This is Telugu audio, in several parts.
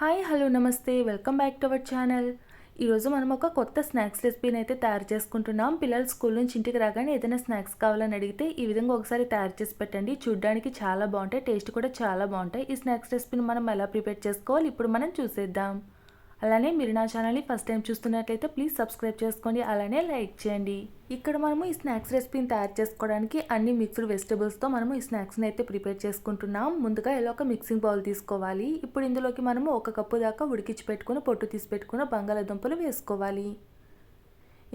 హాయ్ హలో నమస్తే. Welcome back to our channel. ఈరోజు మనం ఒక కొత్త స్నాక్స్ రెసిపీని అయితే తయారు చేసుకుంటున్నాం. పిల్లలు స్కూల్ నుంచి ఇంటికి రాగానే ఏదైనా స్నాక్స్ కావాలని అడిగితే ఈ విధంగా ఒకసారి తయారు చేసి పెట్టండి. చూడ్డానికి చాలా బాగుంటాయి టేస్ట్ కూడా చాలా బాగుంటాయి. ఈ స్నాక్స్ రెసిపీని మనం ఎలా ప్రిపేర్ చేసుకోవాలి ఇప్పుడు మనం చూసేద్దాం. అలానే మీరు నా ఛానల్ని ఫస్ట్ టైం చూస్తున్నట్లయితే ప్లీజ్ సబ్స్క్రైబ్ చేసుకోండి అలానే లైక్ చేయండి. ఇక్కడ మనము ఈ స్నాక్స్ రెసిపీని తయారు చేసుకోవడానికి అన్ని మిక్స్డ్ వెజిటబుల్స్తో మనము ఈ స్నాక్స్ని అయితే ప్రిపేర్ చేసుకుంటున్నాం. ముందుగా ఇలా ఒక మిక్సింగ్ బౌల్ తీసుకోవాలి. ఇప్పుడు ఇందులోకి మనము ఒక కప్పు దాకా ఉడికించి పెట్టుకుని పొట్టు తీసి పెట్టుకున్న బంగాళాదుంపలు వేసుకోవాలి.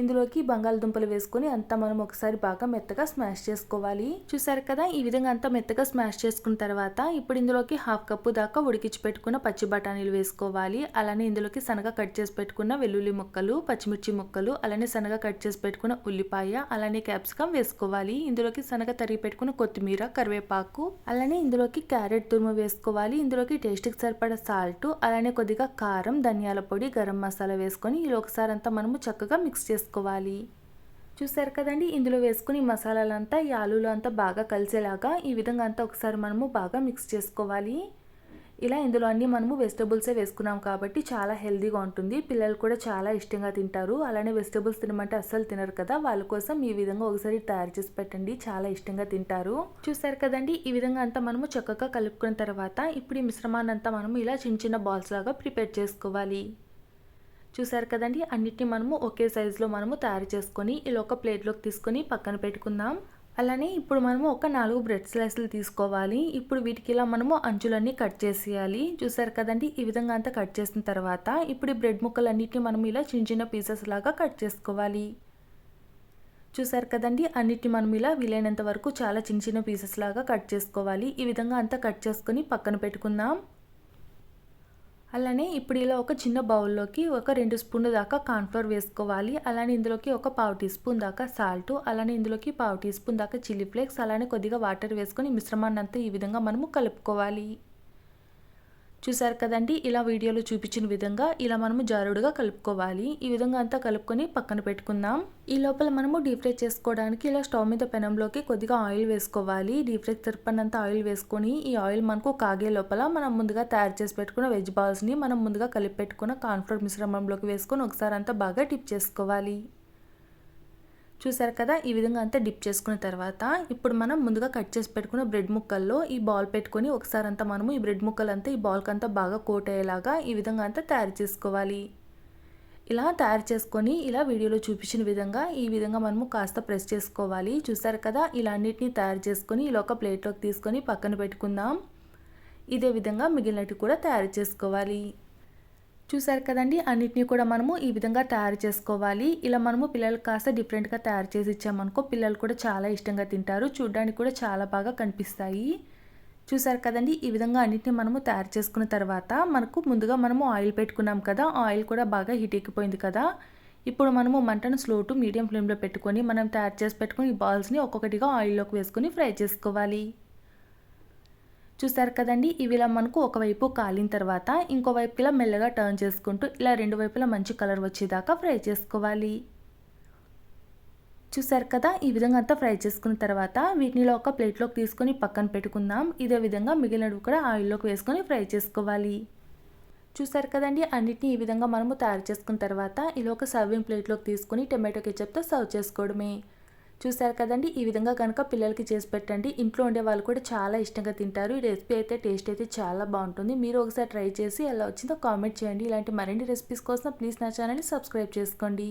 ఇందులోకి బంగాళదుంపలు వేసుకొని అంతా మనం ఒకసారి బాగా మెత్తగా స్మాష్ చేసుకోవాలి. చూసారు కదా ఈ విధంగా అంతా మెత్తగా స్మాష్ చేసుకున్న తర్వాత ఇప్పుడు ఇందులోకి హాఫ్ కప్పు దాకా ఉడికించి పెట్టుకున్న పచ్చి బఠానీలు వేసుకోవాలి. అలానే ఇందులోకి సనగా కట్ చేసి పెట్టుకున్న వెల్లుల్లి ముక్కలు పచ్చిమిర్చి ముక్కలు అలానే సనగా కట్ చేసి పెట్టుకున్న ఉల్లిపాయ అలానే క్యాప్సికం వేసుకోవాలి. ఇందులోకి శనగ తరిగి పెట్టుకున్న కొత్తిమీర కరివేపాకు అలానే ఇందులోకి క్యారెట్ తురుము వేసుకోవాలి. ఇందులోకి టేస్ట్కి సరిపడా సాల్ట్ అలానే కొద్దిగా కారం ధనియాల పొడి గరం మసాలా వేసుకొని ఇలా ఒకసారి అంతా మనము చక్కగా మిక్స్ చేసుకోవాలి చేసుకోవాలి చూసారు కదండి? ఇందులో వేసుకుని మసాలాలంతా ఈ ఆలూలు అంతా బాగా కలిసేలాగా ఈ విధంగా అంతా ఒకసారి మనము బాగా మిక్స్ చేసుకోవాలి. ఇలా ఇందులో అన్ని మనము వెజిటబుల్సే వేసుకున్నాం కాబట్టి చాలా హెల్దీగా ఉంటుంది. పిల్లలు కూడా చాలా ఇష్టంగా తింటారు. అలానే వెజిటబుల్స్ తినమంటే అస్సలు తినరు కదా? వాళ్ళ కోసం ఈ విధంగా ఒకసారి తయారు చేసి పెట్టండి. చాలా ఇష్టంగా తింటారు. చూసారు కదండి? ఈ విధంగా అంతా మనము చక్కగా కలుపుకున్న తర్వాత ఇప్పుడు ఈ మిశ్రమాన్ని అంతా మనము ఇలా చిన్న చిన్న బాల్స్ లాగా ప్రిపేర్ చేసుకోవాలి. చూసారు కదండి? అన్నిటిని మనము ఒకే సైజులో మనము తయారు చేసుకొని ఇలా ఒక ప్లేట్లోకి తీసుకొని పక్కన పెట్టుకుందాం. అలానే ఇప్పుడు మనము ఒక నాలుగు బ్రెడ్ స్లైస్లు తీసుకోవాలి. ఇప్పుడు వీటికి ఇలా మనము అంచులన్నీ కట్ చేసేయాలి. చూసారు కదండి? ఈ విధంగా అంతా కట్ చేసిన తర్వాత ఇప్పుడు ఈ బ్రెడ్ ముక్కలన్నిటిని మనం ఇలా చిన్న చిన్న పీసెస్ లాగా కట్ చేసుకోవాలి. చూసారు కదండి? అన్నిటిని మనం ఇలా వీలైనంత వరకు చాలా చిన్న చిన్న పీసెస్ లాగా కట్ చేసుకోవాలి. ఈ విధంగా అంతా కట్ చేసుకొని పక్కన పెట్టుకుందాం. అలానే ఇప్పుడు ఇలా ఒక చిన్న బౌల్లోకి ఒక రెండు స్పూన్ల దాకా కార్న్ఫ్లోర్ వేసుకోవాలి. అలానే ఇందులోకి ఒక పావు టీ స్పూన్ దాకా సాల్ట్ అలానే ఇందులోకి పావు టీ స్పూన్ దాకా చిల్లీ ఫ్లేక్స్ అలానే కొద్దిగా వాటర్ వేసుకొని మిశ్రమాన్ని అంతా ఈ విధంగా మనము కలుపుకోవాలి. చూసారు కదండి ఇలా వీడియోలో చూపించిన విధంగా ఇలా మనము జారుడుగా కలుపుకోవాలి. ఈ విధంగా అంతా కలుపుకొని పక్కన పెట్టుకుందాం. ఈ లోపల మనము డీప్ ఫ్రై చేసుకోవడానికి ఇలా స్టవ్ మీద పెనంలోకి కొద్దిగా ఆయిల్ వేసుకోవాలి. డీప్ ఫ్రై సరిపడినంత ఆయిల్ వేసుకొని ఈ ఆయిల్ మనకు కాగే లోపల మనం ముందుగా తయారు చేసి పెట్టుకున్న వెజ్ బాల్స్ని మనం ముందుగా కలిపి పెట్టుకున్న కార్న్ఫ్లోర్ మిశ్రమంలోకి వేసుకొని ఒకసారి అంతా బాగా టిప్ చేసుకోవాలి. చూసారు కదా? ఈ విధంగా అంతా డిప్ చేసుకున్న తర్వాత ఇప్పుడు మనం ముందుగా కట్ చేసి పెట్టుకున్న బ్రెడ్ ముక్కల్లో ఈ బాల్ పెట్టుకొని ఒకసారి అంతా మనము ఈ బ్రెడ్ ముక్కలంతా ఈ బాల్కి అంతా బాగా కోట్ అయ్యేలాగా ఈ విధంగా అంతా తయారు చేసుకోవాలి. ఇలా తయారు చేసుకొని ఇలా వీడియోలో చూపించిన విధంగా ఈ విధంగా మనము కాస్త ప్రెస్ చేసుకోవాలి. చూసారు కదా? ఇలా అన్నిటినీ తయారు చేసుకొని ఇలా ఒక ప్లేట్లోకి తీసుకొని పక్కన పెట్టుకుందాం. ఇదే విధంగా మిగిలినట్టు కూడా తయారు చేసుకోవాలి. చూసారు కదండి అన్నిటినీ కూడా మనము ఈ విధంగా తయారు చేసుకోవాలి. ఇలా మనము పిల్లలకు కాస్త డిఫరెంట్గా తయారు చేసి ఇచ్చామనుకో పిల్లలు కూడా చాలా ఇష్టంగా తింటారు. చూడ్డానికి కూడా చాలా బాగా కనిపిస్తాయి. చూసారు కదండి ఈ విధంగా అన్నిటిని మనము తయారు చేసుకున్న తర్వాత మనకు ముందుగా మనము ఆయిల్ పెట్టుకున్నాం కదా ఆయిల్ కూడా బాగా హీట్ ఎక్కిపోయింది కదా. ఇప్పుడు మనము మంటను స్లో టు మీడియం ఫ్లేమ్లో పెట్టుకొని మనం తయారు చేసి పెట్టుకుని ఈ బాల్స్ని ఒక్కొక్కటిగా ఆయిల్లోకి వేసుకొని ఫ్రై చేసుకోవాలి. చూసారు కదండి? ఇవి ఇలా మనకు ఒకవైపు కాలిన తర్వాత ఇంకోవైపు ఇలా మెల్లగా టర్న్ చేసుకుంటూ ఇలా రెండు వైపులా మంచి కలర్ వచ్చేదాకా ఫ్రై చేసుకోవాలి. చూసారు కదా? ఈ విధంగా అంతా ఫ్రై చేసుకున్న తర్వాత వీటినిలో ఒక ప్లేట్లోకి తీసుకొని పక్కన పెట్టుకుందాం. ఇదే విధంగా మిగిలినవి కూడా ఆయిల్లోకి వేసుకొని ఫ్రై చేసుకోవాలి. చూసారు కదండి? అన్నిటిని ఈ విధంగా మనము తయారు చేసుకున్న తర్వాత ఇలా ఒక సర్వింగ్ ప్లేట్లోకి తీసుకొని టమాటో కెచప్తో సర్వ్ చేసుకోవడమే. చూసారు కదండి? ఈ విధంగా కనుక పిల్లలకి చేసి పెట్టండి. ఇంట్లో ఉండే వాళ్ళు కూడా చాలా ఇష్టంగా తింటారు. ఈ రెసిపీ అయితే టేస్ట్ అయితే చాలా బాగుంటుంది. మీరు ఒకసారి ట్రై చేసి ఎలా వచ్చిందో కామెంట్ చేయండి. ఇలాంటి మరిన్ని రెసిపీస్ కోసం ప్లీజ్ నా ఛానల్ని సబ్స్క్రైబ్ చేసుకోండి.